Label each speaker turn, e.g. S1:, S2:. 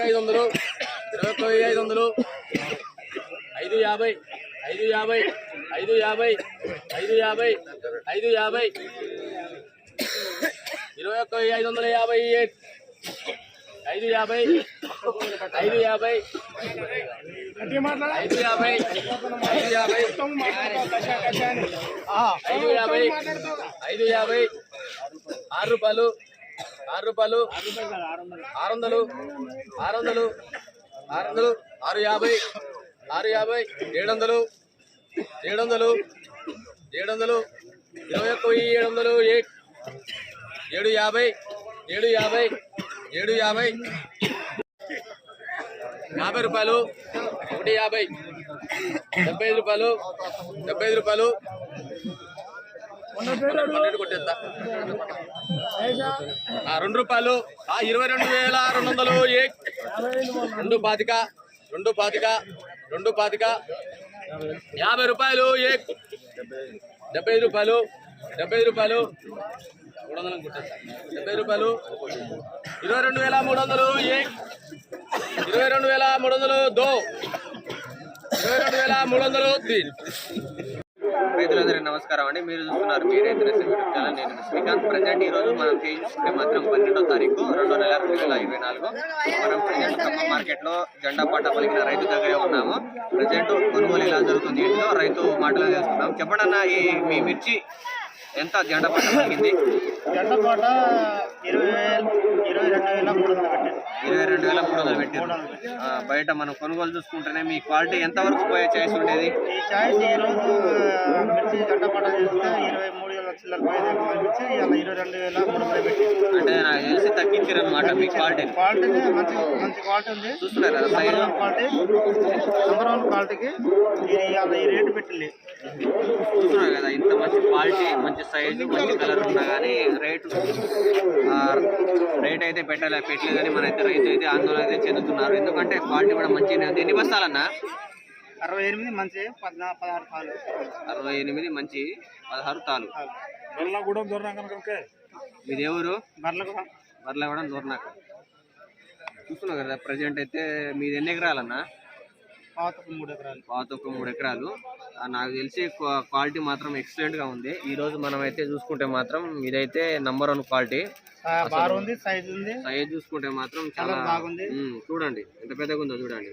S1: ఐదు వందలు ఇరవై ఒక్క వెయ్యి ఐదు వందలు ఐదు యాభై ఐదు యాభై ఐదు యాభై ఐదు యాభై ఐదు యాభై ఇరవై ఒక్క వెయ్యి ఐదు వందల యాభై ఏడు ఐదు యాభై ఐదు యాభై ఐదు యాభై ఐదు యాభై ఐదు యాభై ఐదు యాభై ఆరు రూపాయలు ఆరు రూపాయలు. ఆరు వందలు. ఆరు వందలు. ఆరు వందలు. ఆరు యాభై. ఆరు యాభై. ఏడు వందలు. ఏడు వందలు. ఏడు వందలు. ఇరవై ఒక్క వెయ్యి ఏడు వందలు. ఏ- ఏడు యాభై. ఏడు యాభై. ఏడు యాభై. యాభై రూపాయలు. ఒకటి యాభై. డెబ్బై ఐదు రూపాయలు. డెబ్బై ఐదు రూపాయలు. రెండు రూపాయలు. ఆ ఇరవై రెండు వేల రెండు వందలు. ఏ రెండు పాతిక రెండు పాతిక రెండు పాతిక. యాభై రూపాయలు. ఏ డెబ్బై ఐదు రూపాయలు. డెబ్బై ఐదు రూపాయలు. మూడు వందలు కొట్టేస్తా డెబ్బై రూపాయలు. ఇరవై రెండు వేల మూడు వందలు. ఏ ఇరవై రెండు వేల మూడు వందలు. దో ఇరవై రెండు వేల మూడు వందలు.
S2: రైతులందరికీ నమస్కారం అండి. మీరు చూస్తున్నారు మీ రైతు యూట్యూబ్ ఛానల్. నేను శ్రీకాంత్. ప్రజెంట్ ఈ రోజు మనం చూసుకుంటే మాత్రం పన్నెండో తారీఖు రెండో నెల రెండు వేల ఇరవై నాలుగు. మనం ప్రజెంట్ కప్ప మార్కెట్లో జెండా పాట పలికిన రైతు దగ్గరే ఉన్నాము. ప్రజెంట్ కొనుగోలు ఇలా జరుగుతుంది ఇంట్లో రైతు మాటలు తెలుసుకున్నాం చెప్పండి అన్న ఈ మీ మిర్చి ఎంత జెండా పాట పలికింది?
S3: జెండా పాట ఇరవై ఇరవై రెండు వేల మూడు వందల
S2: ఇరవై రెండు వేల మూడు వందలు పెట్టారు. బయట మనం కొనుగోలు చూసుకుంటేనే మీ క్వాలిటీ ఎంతవరకు పోయే ఛాయిస్ ఉండేది?
S3: ఈ ఛాయిస్ ఈరోజు మిర్చి జెండా కోట చేస్తే ఇరవై మూడు వేల చిల్లర పోయేది మిర్చి ఇవాళ ఇరవై రెండు వేల మూడు వందలు పెట్టారు
S2: అంటే నాకు తెలిసి తగ్గించారు అనమాట మీ క్వాలిటీ.
S3: క్వాలిటీ మంచి మంచి క్వాలిటీ ఉంది.
S2: చూస్తున్నారు? కదా సైజు
S3: క్వాలిటీ క్వాలిటీకి ఇది ఇవాళ ఈ రేటు పెట్టింది.
S2: చూస్తున్నారు కదా ఇంత మంచి క్వాలిటీ మంచి సైజు మంచి కలర్ ఉన్నా కానీ రేటు రేట్ అయితే పెట్టలే పెట్టలేదని మన అయితే రైతు అయితే ఆందోళన అయితే చెందుతున్నారు. ఎందుకంటే క్వాలిటీ కూడా మంచిగానే ఉంది. ఎన్ని బస్తాలన్నా?
S3: అరవై ఎనిమిది మంచి పద్నా పదహారు పాలు
S2: అరవై ఎనిమిది మంచి పదహారు తాలు.
S3: బర్లగూడెం దూరం కనుక
S2: మీది ఎవరు
S3: బర్లకు
S2: బర్ల కూడా దూరనాక చూస్తున్నావు కదా ప్రజెంట్ అయితే మీది ఎన్ని ఎకరాలన్నా?
S3: పాతకు మూడు ఎకరాలు.
S2: పాత ఒక మూడు ఎకరాలు. నాకు తెలిసి క్వా- క్వాలిటీ మాత్రం ఎక్సలెంట్గా ఉంది. ఈ రోజు మనం అయితే చూసుకుంటే మాత్రం ఇదైతే నంబర్ వన్ క్వాలిటీ.
S3: బార్ ఉంది సైజ్ ఉంది
S2: సైజ్ చూసుకుంటే మాత్రం చాలా
S3: బాగుంది.
S2: చూడండి. ఎంత పెద్దగా ఉందో చూడండి.